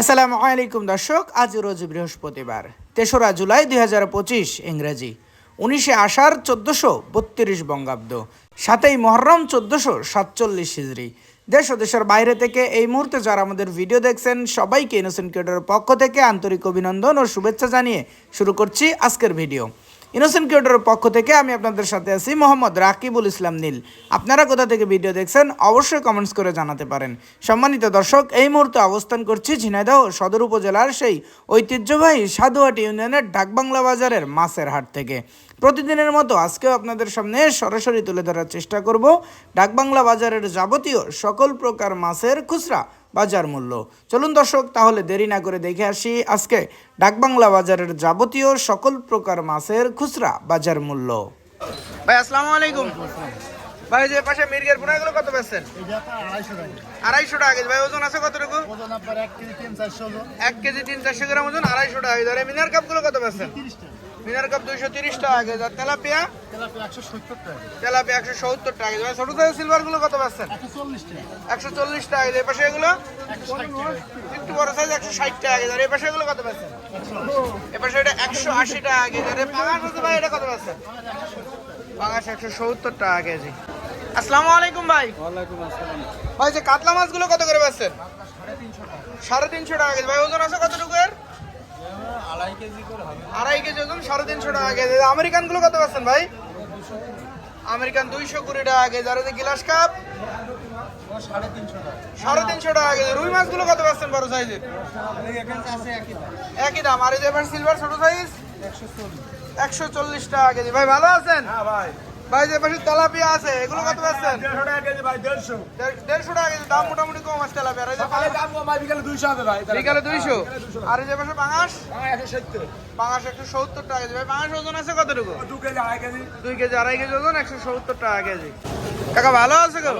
আসসালামু আলাইকুম দর্শক, আজ রোজ বৃহস্পতিবার, তেসরা জুলাই দুই হাজার পঁচিশ, ইংরেজি। উনিশে আষাঢ় চোদ্দোশো বত্রিশ বঙ্গাব্দ, সাতই মহরম চোদ্দোশো সাতচল্লিশ হিজড়ি। দেশ ও দেশের বাইরে থেকে এই মুহূর্তে যারা আমাদের ভিডিও দেখছেন, সবাইকে ইনোসেন্ট ক্রিয়েটরের পক্ষ থেকে আন্তরিক অভিনন্দন ও শুভেচ্ছা জানিয়ে শুরু করছি আজকের ভিডিও। ইনোসেন্ট ক্রিয়েটরের পক্ষ থেকে আমি আপনাদের সাথে আছি মোহাম্মদ রাকিবুল ইসলাম নীল। আপনারা কোথা থেকে ভিডিও দেখছেন অবশ্যই কমেন্টস করে জানাতে পারেন। সম্মানিত দর্শক, এই মুহূর্তে অবস্থান করছি ঝিনাইদহ সদর উপজেলার সেই ঐতিহ্যবাহী সাধুহাটি ইউনিয়নের ডাকবাংলা বাজারের মাছের হাট থেকে। প্রতিদিনের মতো আজকেও আপনাদের সামনে সরাসরি তুলে ধরার চেষ্টা করব ডাকবাংলা বাজারের যাবতীয় সকল প্রকার মাছের খুচরা বাজার মূল্য। চলুন দর্শক তাহলে দেরি না করে দেখে আসি আজকে ডাকবাংলা বাজারের যাবতীয় সকল প্রকার মাছের খুচরা বাজার মূল্য। ভাই আসসালামু আলাইকুম। ভাই যে পাশে মির্গের পোনাগুলো কত বেচছেন আড়াইশো টাকা আড়াইশো টাকা কেজি। ভাই ওজন আছে কতটুকু? ওজন আপনার এক কেজি তিন চারশো ওজন। এক কেজি তিন চারশো গ্রাম ওজন আড়াইশো টাকা। ধরে মিনার কাপগুলো কত বেচছেন মিনার কাপ দুইশো তিরিশ টাকা কেজি আর তেলাপিয়া? তেলাপিয়া একশো সত্তর টাকা তেলাপিয়া একশো সত্তর কেজি। ছোট সাইজ সিলভারগুলো কত বেচছেন একশো চল্লিশ টাকা কেজি। এই পাশে এগুলো? একটু বড় সাইজ একশো ষাট টাকা কেজি। আর এই পাশে এগুলো কত বেচছেন এ পাশে এটা একশো আশি টাকা কেজি। আর পাঙাশ আছে ভাই এটা কত বেচছেন পাঙাশ একশো সত্তর টাকা কেজি। আসসালামু আলাইকুম ভাই। ভাই যে কাতলা মাছগুলো কত করে বেচছেন সাড়ে তিনশো টাকা। কেজি। ভাই ওজন আছে কতটুকু এর আড়াই কেজি ওজন সাড়ে তিনশো টাকা কেজি। আমেরিকানগুলো কত পাচ্ছেন ভাই? আমেরিকান দুইশো কুড়ি টাকা কেজি। আর গিলাস কাপ? সাড়ে তিনশো টাকা। কেজি। রুই মাছগুলো কত বেচছেন বড় সাইজের একই দাম। আর এই যে সিলভার ছোট সাইজ একশো চল্লিশ। একশো চল্লিশ টাকা কেজি। ভাই ভালো আছেন? হ্যাঁ ভাই। ভাই যে পাশে তেলাপিয়া আছে এগুলো কত বেচছেন? দেড়শো টাকা কেজি ভাই দেড়শো। দেড়- দেড়শো টাকা কেজি দাম মোটামুটি কম আছে তেলাপিয়া আর এই যে সকালে দাম কম ভাই বিকালে দুইশো হবে ভাই বিকালে দুইশো? আর এই যে পাশে পাঙাশ? হ্যাঁ একশো সত্তর। টাকা কেজি। ভাই পাঙাশ ওজন আছে কতটুকু? দু কেজি আড়াই কেজি। দুই কেজি আড়াই কেজি ওজন একশো সত্তর টাকা কেজি। কাকা ভালো আছে গো?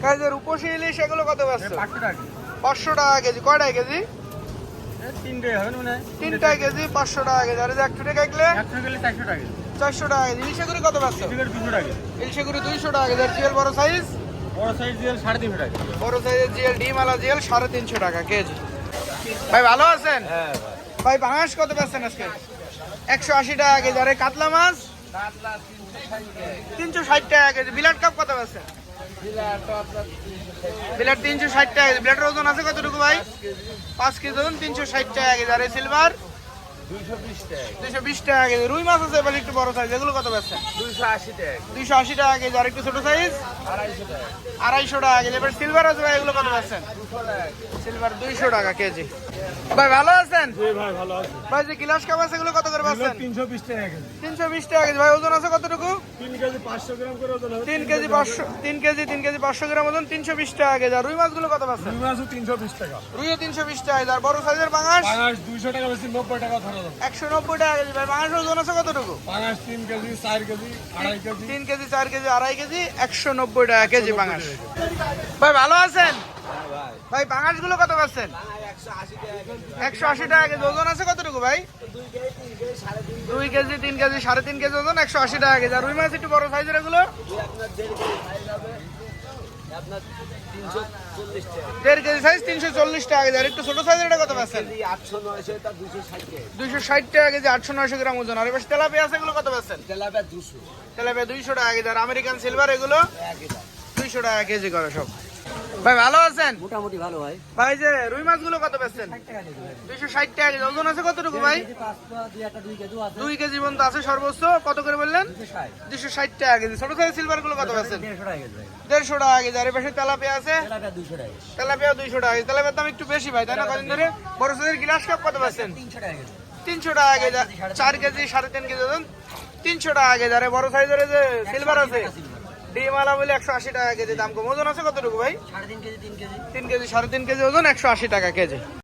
কাকা। যে রূপসী ইলিশ এগুলো কত বেচছো পাঁচশো টাকা কেজি। কয়টায় কেজি? তিনটে হবে না তিনটায় কেজি পাঁচশো টাকা কেজি। আর এই যে একটু টাকা গেলে একশো গেলে চারশো টাকা চারশো টাকা কেজি ইলিশাগুড়ি কত টিকিট দুশো টাকা ইলিশাগুড়ি দুইশো টাকা জিএল বড় সাইজ বড় সাইজ দিয়ে সাড়ে তিনশো টাকা বড় সাইজের জিএল ডিম আলা জিএল সাড়ে তিনশো টাকা কেজি ভাই ভালো আছেন হ্যাঁ ভাই পাঙাশ কত বেচছেন আজকে একশো আশি টাকা কেজি আর কাতলা মাছ তিনশো ষাট টাকা কেজি বিলাট কাপ কত বেচছেন বিলাট তিনশো ষাট টাকা কেজি বিলাটের ওজন আছে কতটুকু ভাই পাঁচ কেজি ওজন তিনশো ষাট টাকা কেজি আর সিলভার দুইশো বিশ টাকা কেজি রুই মাছ আছে এবার একটু বড় সাইজ এগুলো কত বেচছেন দুইশো আশি টাকা দুইশো আশি টাকা কেজি আর একটু ছোট সাইজ আড়াইশো টাকা আড়াইশো টাকা কেজি এবার সিলভার আছে ভাই এগুলো কত বেচছেন সিলভার দুইশো টাকা কেজি ভাই ভালো আছেন জি ভাই ভালো আছে ভাই যে গিলাস কাপ আছে এগুলো কত করে বেচছেন তিনশো বিশ টাকা কেজি তিনশো বিশ টাকা কেজি ভাই ওজন আছে কতটুকু তিন কেজি পাঁচশো গ্রাম করে ওজন হবে তিন কেজি পাঁচশো তিন কেজি তিন কেজি পাঁচশো গ্রাম ওজন তিনশো বিশ টাকা কেজি আর রুই মাছগুলো কত পাচ্ছেন রুই মাছও তিনশো বিশ টাকা রুইও তিনশো বিশ টাকা আর বড় সাইজের পাঙাশ দুইশো টাকা বেশি নব্বই টাকা ধরা একশো নব্বই টাকা কেজি ভাই পাঙাশ ওজন আছে কতটুকু? পাঙাশ তিন কেজি চার কেজি আড়াই কেজি। তিন কেজি চার কেজি আড়াই কেজি একশো নব্বই টাকা কেজি পাঙাশ ভাই ভালো আছেন? ভাই। পাঙাশগুলো কত পাচ্ছেন? একশো আশি টাকা কেজি। ওজন আছে কতটুকু ভাই? দুই কেজি তিন কেজি সাড়ে তিন কেজি ওজন একশো আশি টাকা কেজি। আর রুই মাছ একটু বড় সাইজের এগুলো? দেড় কেজি সাইজ তিনশো চল্লিশ টাকা কেজি। আর একটু ছোট সাইজের এটা কত পাচ্ছেন? দুইশো ষাট টাকা কেজি আটশো নয়শো গ্রাম ওজন। আর এবার তেলাপিয়া আছে এগুলো কত পাচ্ছেন? তেলাপিয়া দুশো। তেলাপিয়া দুইশো টাকা কেজি। আর আমেরিকান সিলভার এগুলো দুইশো টাকা কেজি করে সব। ভাই ভালো আছেন? মোটামুটি ভালো ভাই। ভাই যে রুই মাছগুলো কত পাচ্ছেন দুইশো ষাট টাকা কেজি। ওজন আছে কতটুকু ভাই? দুই কেজি পর্যন্ত আছে সর্বোচ্চ। কত করে বললেন? দুইশো ষাট। টাকা কেজি। ছোট সাইজ সিলভারগুলো কত পাচ্ছেন দেড়শো টাকা কেজি আর পাশে তেলাপিয়া আছে? তেলাপিয়া দুইশো টাকা কেজি। তেলাপিয়ার দাম একটু বেশি ভাই তাই না? কদিন ধরে? বড় সাইজের গ্লাস কাপ কত পাচ্ছেন তিনশো টাকা কেজি। চার কেজি সাড়ে তিন কেজি ওজন তিনশো টাকা কেজি। আরে বড় সাইজের যে সিলভার আছে? ডিমালা বলে একশো আশি টাকা কেজি দাম কম। ওজন আছে কতটুকু ভাই? তিন কেজি সাড়ে তিন কেজি ওজন একশো আশি টাকা কেজি।